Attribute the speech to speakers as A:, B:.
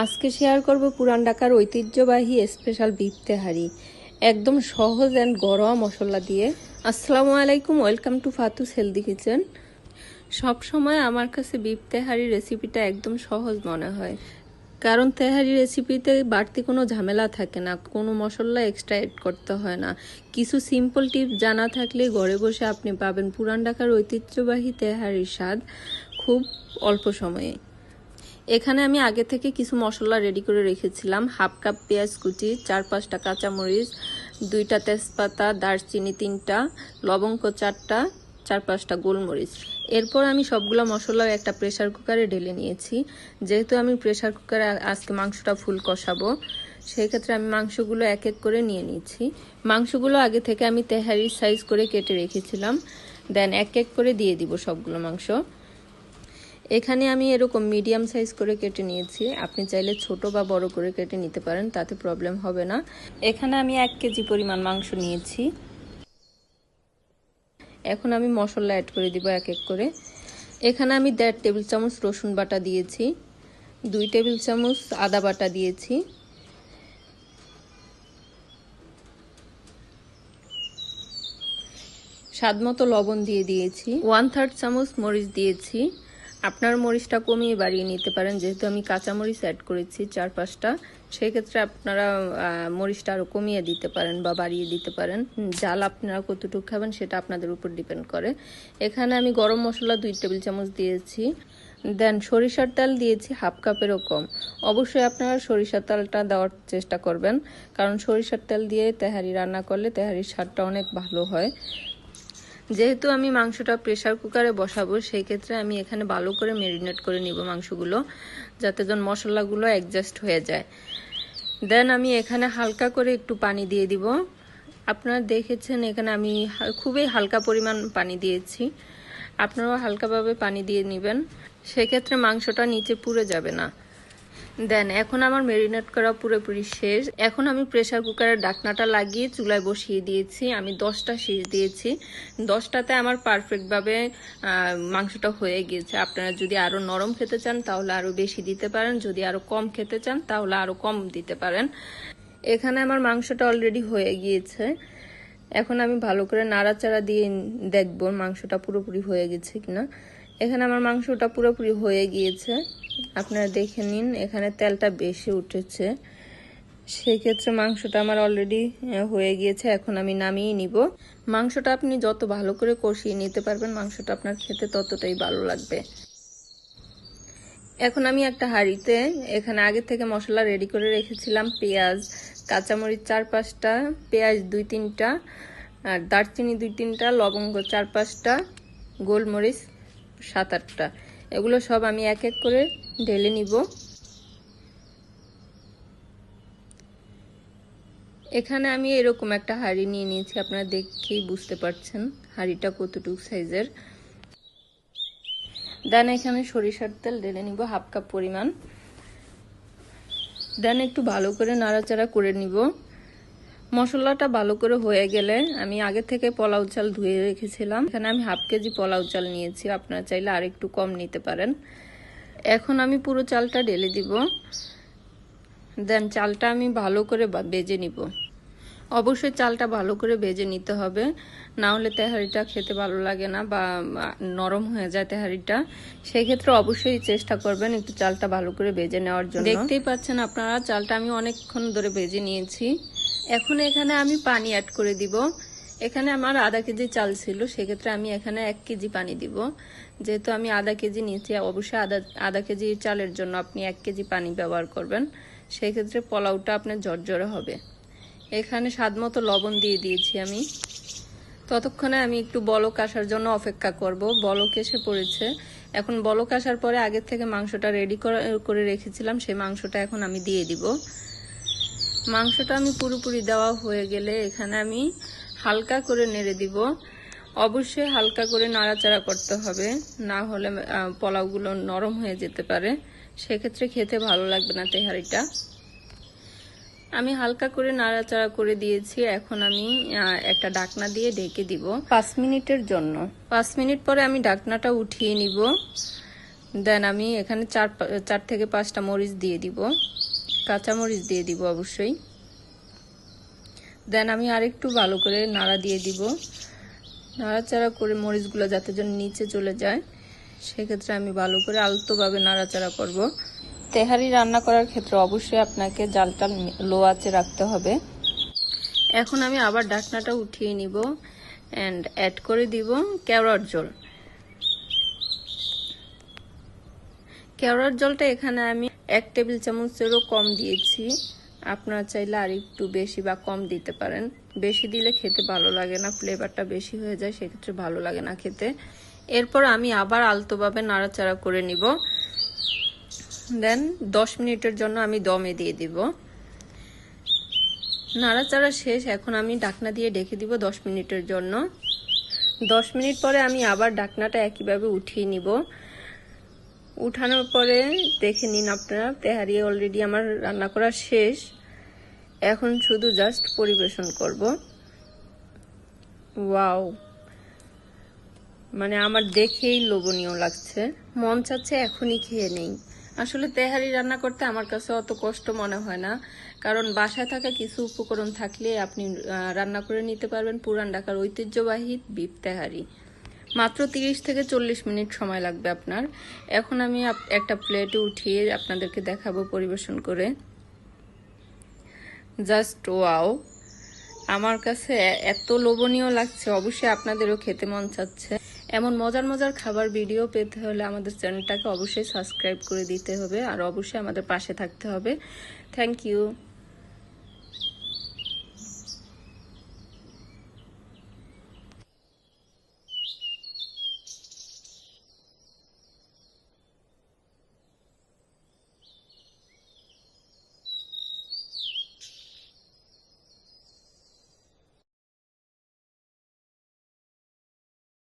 A: আজকে শেয়ার করব পুরান ঢাকার ঐতিহ্যবাহী স্পেশাল বিফ তেহারি একদম সহজ অ্যান্ড ঘরোয়া মশলা দিয়ে। আসসালামু আলাইকুম ওয়েলকাম টু ফাতুস হেলদি কিচেন সব সময় আমার কাছে বিফ তেহারি রেসিপিটা একদম সহজ মনে হয়। কারণ তেহারি রেসিপিতে বাড়তি কোনো ঝামেলা থাকে না, কোনো মশলা এক্সট্রা এড করতে হয় না। কিছু সিম্পল টিপস জানা থাকলে ঘরে বসে আপনি পাবেন পুরান ঢাকার ঐতিহ্যবাহী তেহারির স্বাদ খুব অল্প সময়ে। এখানে আমি আগে থেকে কিছু মশলা রেডি করে রেখেছিলাম। হাফ কাপ পেঁয়াজ কুচি, চার পাঁচটা কাঁচামরিচ দুইটা তেজপাতা, দারচিনি তিনটা, লবঙ্গ চারটা, চার পাঁচটা গোলমরিচ। এরপর আমি সবগুলো মশলা একটা প্রেসার কুকারে ঢেলে নিয়েছি। যেহেতু আমি প্রেসার কুকারে আজকে মাংসটা ফুল কষাবো সেই ক্ষেত্রে আমি মাংসগুলো এক এক করে নিয়ে নিয়েছি মাংসগুলো আগে থেকে আমি তেহারির সাইজ করে কেটে রেখেছিলাম। দেন এক এক করে দিয়ে দিব সবগুলো মাংস। এখানে আমি এরকম মিডিয়াম সাইজ করে কেটে নিয়েছি। আপনি চাইলে ছোট বা বড় করে কেটে নিতে পারেন, তাতে প্রবলেম হবে না। এখানে আমি এক কেজি পরিমাণ মাংস নিয়েছি। এখন আমি মশলা অ্যাড করে দিব এক এক করে। এখানে আমি দেড় টেবিল চামচ রসুন বাটা দিয়েছি, দুই টেবিল চামচ আদা বাটা দিয়েছি। স্বাদ মতো লবণ দিয়ে দিয়েছি। ওয়ান থার্ড চামচ মরিচ দিয়েছি। আপনার মরিচটা কমিয়ে বাড়িয়ে নিতে পারেন। যেহেতু আমি কাঁচা মরিচ অ্যাড করেছি চার পাঁচটা সেক্ষেত্রে আপনারা মরিচটা আরও কমিয়ে দিতে পারেন বা বাড়িয়ে দিতে পারেন। জাল আপনারা কতটুকু খাবেন সেটা আপনাদের উপর ডিপেন্ড করে। এখানে আমি গরম মশলা দুই টেবিল চামচ দিয়েছি। দেন সরিষার তেল দিয়েছি হাফ কাপেরও কম। অবশ্যই আপনারা সরিষার তেলটা দেওয়ার চেষ্টা করবেন। কারণ সরিষার তেল দিয়ে তেহারি রান্না করলে তেহারির স্বাদটা অনেক ভালো হয়। যেহেতু আমি মাংসটা প্রেশার কুকারে বসাবো, সেই ক্ষেত্রে আমি এখানে ভালো করে মেরিনেট করে নিব মাংসগুলো, যাতে যেন মশলাগুলো অ্যাডজাস্ট হয়ে যায়। দেন আমি এখানে হালকা করে একটু পানি দিয়ে দিব। আপনারা দেখেছেন এখানে আমি খুবই হালকা পরিমাণ পানি দিয়েছি। আপনারাও হালকাভাবে পানি দিয়ে নেবেন। সেক্ষেত্রে মাংসটা নিচে পুড়ে যাবে না। দেন এখন আমার মেরিনেট করা পুরোপুরি শেষ। এখন আমি প্রেসার কুকারের ডাকনাটা লাগিয়ে চুলায় বসিয়ে দিয়েছি। আমি দশটা শীষ দিয়েছি। দশটাতে আমার পারফেক্টভাবে মাংসটা হয়ে গিয়েছে। আপনারা যদি আরও নরম খেতে চান, তাহলে আরও বেশি দিতে পারেন। যদি আরও কম খেতে চান, তাহলে আরও কম দিতে পারেন। এখানে আমার মাংসটা অলরেডি হয়ে গিয়েছে। এখন আমি ভালো করে নাড়াচাড়া দিয়ে দেখব মাংসটা পুরোপুরি হয়ে গেছে কিনা। এখানে আমার মাংসটা পুরোপুরি হয়ে গিয়েছে। আপনারা দেখে নিন, এখানে তেলটা বেশি উঠেছে। সেক্ষেত্রে মাংসটা আমার অলরেডি হয়ে গিয়েছে, এখন আমি নামিয়ে নিব। মাংসটা আপনি যত ভালো করে কষিয়ে নিতে পারবেন, মাংসটা আপনার খেতে ততটাই ভালো লাগবে। এখন আমি একটা হাঁড়িতে, এখানে আগে থেকে মশলা রেডি করে রেখেছিলাম, পেঁয়াজ, কাঁচামরিচ চার পাঁচটা পেঁয়াজ দুই তিনটা, আর দারচিনি দুই তিনটা, লবঙ্গ চার পাঁচটা গোলমরিচ সাত আটটা। এগুলো সব আমি এক এক করে ঢেলে নিব। এখানে আমি এরকম একটা হাঁড়ি নিয়ে নিয়েছি, আপনারা দেখেই বুঝতে পারছেন হাঁড়িটা কতটুকু সাইজের। দেন এখানে সরিষার তেল ঢেলে নিব হাফ কাপ পরিমাণ। দেন একটু ভালো করে নাড়াচাড়া করে নিব। মশলাটা ভালো করে হয়ে গেলে আমি আগে থেকে পোলাও চাল ধুয়ে রেখেছিলাম। এখানে আমি হাফ কেজি পোলাও চাল নিয়েছি, আপনারা চাইলে আর একটু কম নিতে পারেন। এখন আমি পুরো চালটা ঢেলে দিব। দেন চালটা আমি ভালো করে বেজে নিব। অবশ্যই চালটা ভালো করে ভেজে নিতে হবে। না হলে তেহারিটা খেতে ভালো লাগে না বা নরম হয়ে যায় তেহারিটা। সেক্ষেত্রে অবশ্যই চেষ্টা করবেন একটু চালটা ভালো করে ভেজে নেওয়ার জন্য। দেখতেই পাচ্ছেন আপনারা, চালটা আমি অনেকক্ষণ ধরে ভেজে নিয়েছি। এখন এখানে আমি পানি অ্যাড করে দিব। এখানে আমার আধা কেজি চাল ছিল, সেক্ষেত্রে আমি এখানে এক কেজি পানি দিব। যেহেতু আমি আধা কেজি নিয়েছি, অবশ্যই আধা আধা কেজি চালের জন্য আপনি এক কেজি পানি ব্যবহার করবেন। সেক্ষেত্রে পোলাওটা আপনার ঝরঝরে হবে। এখানে স্বাদ মতো লবণ দিয়ে দিয়েছি আমি। ততক্ষণে আমি একটু বলক আসার জন্য অপেক্ষা করব। বলক এসে পড়েছে। এখন বলক আসার পরে আগের থেকে মাংসটা রেডি করে রেখেছিলাম, সেই মাংসটা এখন আমি দিয়ে দিব। মাংসটা আমি পুরোপুরি দেওয়া হয়ে গেলে এখানে আমি হালকা করে নেড়ে দিব। অবশ্যই হালকা করে নাড়াচাড়া করতে হবে। না হলে পোলাওগুলো নরম হয়ে যেতে পারে। সেক্ষেত্রে খেতে ভালো লাগবে না তেহারিটা। আমি হালকা করে নাড়াচাড়া করে দিয়েছি। এখন আমি একটা ডাকনা দিয়ে ঢেকে দিব। পাঁচ মিনিটের জন্য। পাঁচ মিনিট পরে আমি ডাকনাটা উঠিয়ে নিব। দেন আমি এখানে চার পা- চার থেকে পাঁচটা মরিচ দিয়ে দিব। কাঁচা মরিচ দিয়ে দিব অবশ্যই। দেন আমি আরেকটু ভালো করে নাড়া দিয়ে দিব। নাড়াচাড়া করে মরিচগুলো যাতে যেন নিচে চলে যায়, সেক্ষেত্রে আমি ভালো করে আলতোভাবে নাড়াচাড়া করব। তেহারি রান্না করার ক্ষেত্রে অবশ্যই আপনাকে জালটা লো আঁচে রাখতে হবে। এখন আমি আবার ঢাকনাটা উঠিয়ে নিব অ্যান্ড অ্যাড করে দিব কেওড়ার জল। কেওড়ার জলটা এখানে আমি এক টেবিল চামচেরও কম দিয়েছি। আপনারা চাইলে আর একটু বেশি বা কম দিতে পারেন। বেশি দিলে খেতে ভালো লাগে না, ফ্লেভারটা বেশি হয়ে যায়, সেক্ষেত্রে ভালো লাগে না খেতে। এরপর আমি আবার আলতোভাবে নাড়াচাড়া করে নিব। দেন দশ মিনিটের জন্য আমি দমে দিয়ে দিব। নাড়াচাড়া শেষ, এখন আমি ডাকনা দিয়ে ঢেকে দিব দশ মিনিটের জন্য। দশ মিনিট পরে আমি আবার ডাকনাটা একইভাবে উঠিয়ে নিব। উঠানোর পরে দেখে নিন আপনারা, তেহারি অলরেডি আমার রান্না করা শেষ। এখন শুধু জাস্ট পরিবেশন করব। ওয়াও মানে আমার দেখেই লোভনীয় লাগছে। মন চাচ্ছে এখনই খেয়ে নেই। আসলে তেহারি রান্না করতে আমার কাছে অত কষ্ট মনে হয় না। কারণ বাসায় থাকা কিছু উপকরণ থাকলে আপনি রান্না করে নিতে পারবেন। পুরান ঢাকার ঐতিহ্যবাহী বিপ তেহারি। মাত্র তিরিশ থেকে চল্লিশ মিনিট সময় লাগবে আপনার। এখন আমি একটা প্লেটে উঠিয়ে আপনাদেরকে দেখাবো পরিবেশন করে। Just wow. আমার কাছে এত লোভনীয় লাগছে, অবশ্যই আপনাদেরও খেতে মন চাচ্ছে। এমন মজার মজার খাবার ভিডিও পেতে হলে আমাদের চ্যানেলটাকে অবশ্যই সাবস্ক্রাইব করে দিতে হবে, আর অবশ্যই আমাদের পাশে থাকতে হবে। Thank you.